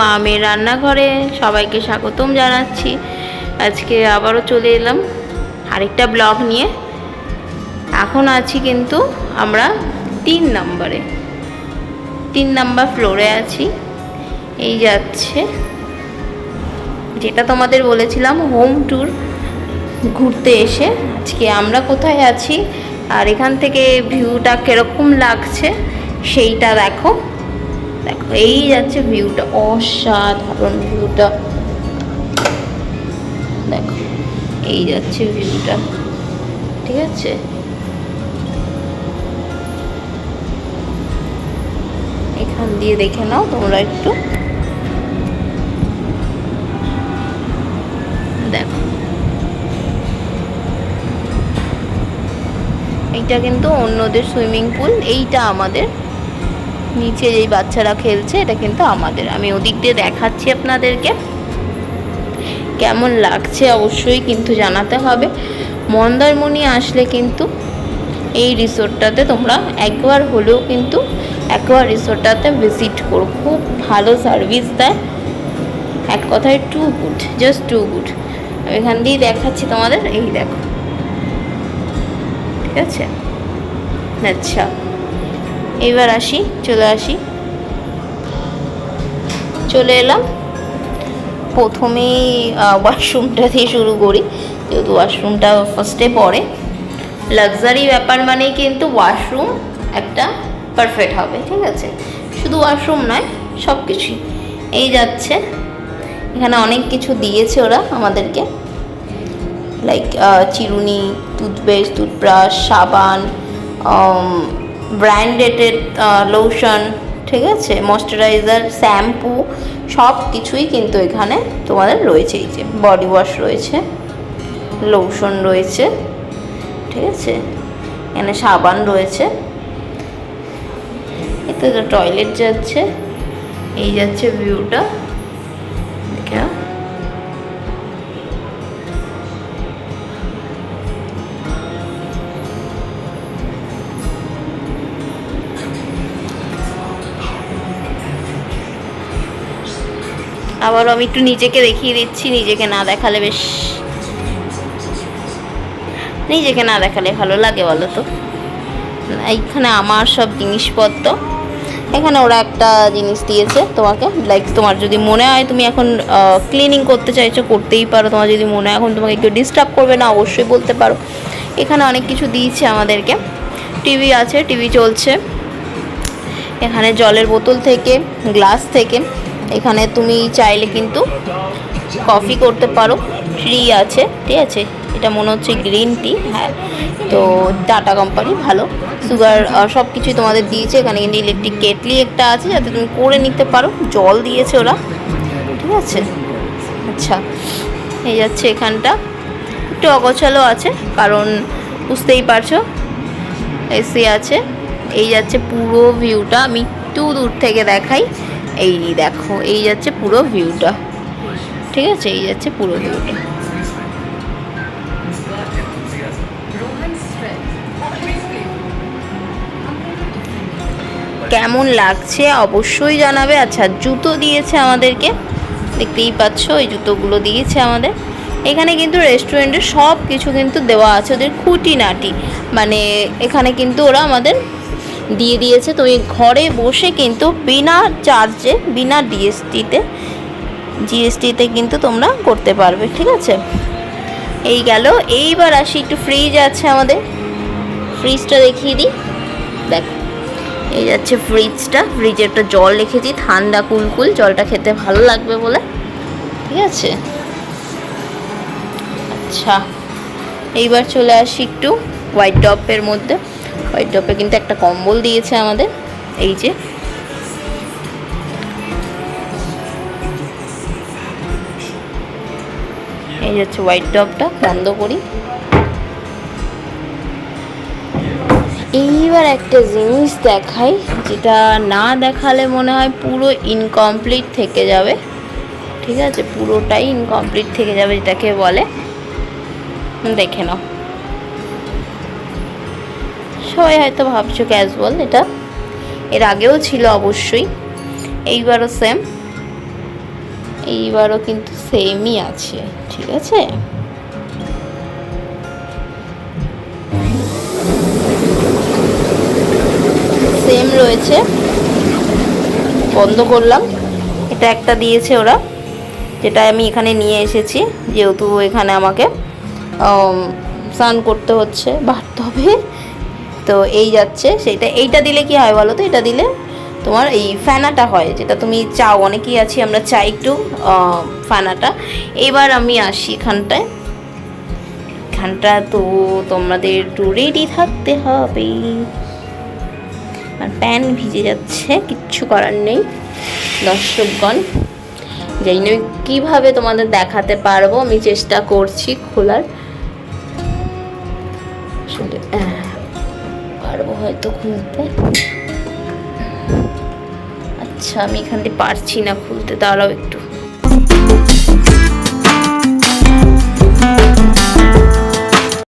মামের রান্নাঘরে সবাইকে স্বাগতম জানাচ্ছি। আজকে আবারও চলে এলাম আরেকটা ব্লগ নিয়ে। এখন আছি কিন্তু আমরা তিন নম্বরে। তিন নাম্বার ফ্লোরে আছি। এই যাচ্ছে। যেটা তোমাদের বলেছিলাম হোম ট্যুর ঘুরতে এসে আজকে আমরা কোথায় আছি আর এখান থেকে ভিউটা কীরকম লাগছে, সেইটা দেখো। দেখো, এই যাচ্ছে ভিউটা অসাধারণ ভিউটা দেখো, এই যাচ্ছে ভিউটা ঠিক আছে? এখান দিয়ে দেখে নাও তোমরা একটু। দেখো। এইটা কিন্তু অন্যদের সুইমিং পুল এইটা আমাদের নিচে যেই বাচ্চারা খেলছে, এটা কিন্তু আমাদের। আমি ওদিক দিয়ে দেখাচ্ছি আপনাদেরকে। কেমন লাগছে অবশ্যই কিন্তু জানাতে হবে। মন্দারমণি আসলে কিন্তু এই রিসোর্টটাতে তোমরা একবার হলেও কিন্তু একবার রিসোর্টটাতে ভিজিট করো। খুব ভালো সার্ভিস দেয়। এক কথায় too good just too good. আমি এখান দিয়েই দেখাচ্ছি তোমাদের, এই দেখো। ঠিক আছে? আচ্ছা। এবার আসি, চলে আসি। চলে এলাম। প্রথমেই ওয়াশরুমটা দিয়ে শুরু করি, যেহেতু ওয়াশরুমটা ফার্স্টে পড়ে। লাক্সারি ব্যাপার মানেই কিন্তু ওয়াশরুম একটা পারফেক্ট হবে, ঠিক আছে? শুধু ওয়াশরুম নয় সব কিছুই এই যাচ্ছে। এখানে অনেক কিছু দিয়েছে ওরা আমাদেরকে। লাইক চিরুনি টুথপেস্ট টুথব্রাশ সাবান ব্র্যান্ডেডেড লোশন ঠিক আছে? ময়শ্চারাইজার শ্যাম্পু সব কিছুই কিন্তু এখানে তোমাদের রয়েছে। এই যে বডি ওয়াশ রয়েছে লোশন রয়েছে, ঠিক আছে? এখানে সাবান রয়েছে। এতে টয়লেট যাচ্ছে, এই যাচ্ছে ভিউটা আবারও আমি একটু নিজেকে দেখিয়ে দিচ্ছি, নিজেকে না দেখালে বেশ, নিজেকে না দেখালে ভালো লাগে বলো তো? এইখানে আমার সব জিনিসপত্র। এখানে ওরা একটা জিনিস দিয়েছে তোমাকে লাইক তোমার যদি মনে হয় তুমি এখন ক্লিনিং করতে চাইছো, করতেই পারো। তোমার যদি মনে হয় এখন তোমাকে কেউ ডিস্টার্ব করবে না, অবশ্যই বলতে পারো। এখানে অনেক কিছু দিয়েছে আমাদেরকে। টিভি আছে টিভি চলছে। এখানে জলের বোতল থেকে গ্লাস থেকে। এখানে তুমি চাইলে কিন্তু কফি করতে পারো ফ্রি আছে, ঠিক আছে? এটা মনে হচ্ছে গ্রিন টি হ্যাঁ। তো টাটা কোম্পানি ভালো। সুগার সব কিছুই তোমাদের দিয়েছে। এখানে কিন্তু ইলেকট্রিক কেটলি একটা আছে, যাতে তুমি করে নিতে পারো। জল দিয়েছে ওরা, ঠিক আছে? আচ্ছা এই যাচ্ছে এখানটা। একটু অগোছালো আছে, কারণ বুঝতেই পারছ এসি আছে। এই যাচ্ছে পুরো ভিউটা আমি একটু দূর থেকে দেখাই। এই দেখো, এই যাচ্ছে পুরো ভিউটা ঠিক আছে? এই যাচ্ছে পুরো ভিউটা কেমন লাগছে? অবশ্যই জানাবে। আচ্ছা জুতো দিয়েছে আমাদেরকে। দেখতেই পাচ্ছ, এই জুতোগুলো দিয়েছে আমাদের। এখানে কিন্তু রেস্টুরেন্টে সব কিছু কিন্তু দেওয়া আছে, ওদের খুঁটিনাটি। মানে এখানে কিন্তু ওরা আমাদের দিয়ে দিয়েছে। তুমি ঘরে বসে কিন্তু বিনা চার্জে বিনা ডিএসটিতে জিএসটিতে কিন্তু তোমরা করতে পারবে, ঠিক আছে? এই গেল। এইবার আসি, একটু ফ্রিজ আছে আমাদের। ফ্রিজটা দেখিয়ে দিই। দেখ, এই যাচ্ছে ফ্রিজটা ফ্রিজে একটা জল রেখেছি, ঠান্ডা কুলকুল, জলটা খেতে ভালো লাগবে বলে। ঠিক আছে? আচ্ছা এইবার চলে আসি একটু হোয়াইট টপের মধ্যে। হোয়াইট ডপে কিন্তু একটা কম্বল দিয়েছে আমাদের, এই যে। এই হচ্ছে হোয়াইট ডপটা বন্ধ করি। এইবার একটা জিনিস দেখাই, যেটা না দেখালে মনে হয় পুরো ইনকমপ্লিট থেকে যাবে। ঠিক আছে? পুরোটাই ইনকমপ্লিট থেকে যাবে, যেটাকে বলে। দেখে নাও। সবাই হয়তো ভাবছ ক্যাজুয়াল এটা এর আগেও ছিল অবশ্যই। এইবারও সেম এইবারও কিন্তু সেমই আছে, ঠিক আছে? সেম রয়েছে। বন্ধ করলাম। এটা একটা দিয়েছে ওরা, যেটা আমি এখানে নিয়ে এসেছি, যেহেতু এখানে আমাকে স্নান করতে হচ্ছে। বাড়তে হবে তো এই যাচ্ছে সেটা এইটা দিলে কি হয় বলো তো? এটা দিলে তোমার এই ফ্যানাটা হয় যেটা তুমি চাও। অনেকেই আছি আমরা চাই একটু ফ্যানাটা এবার আমি আসি এখানটায়। এখানটা তো তোমাদের একটু রেডি থাকতে হবে। আর প্যান ভিজে যাচ্ছে কিচ্ছু করার নেই। দর্শকগণ যাই না কীভাবে তোমাদের দেখাতে পারব? আমি চেষ্টা করছি খোলার। আসলে, পারব হয়তো খুলতে। আচ্ছা আমি এখান দিয়ে পারছি না খুলতে দাঁড়াও একটু।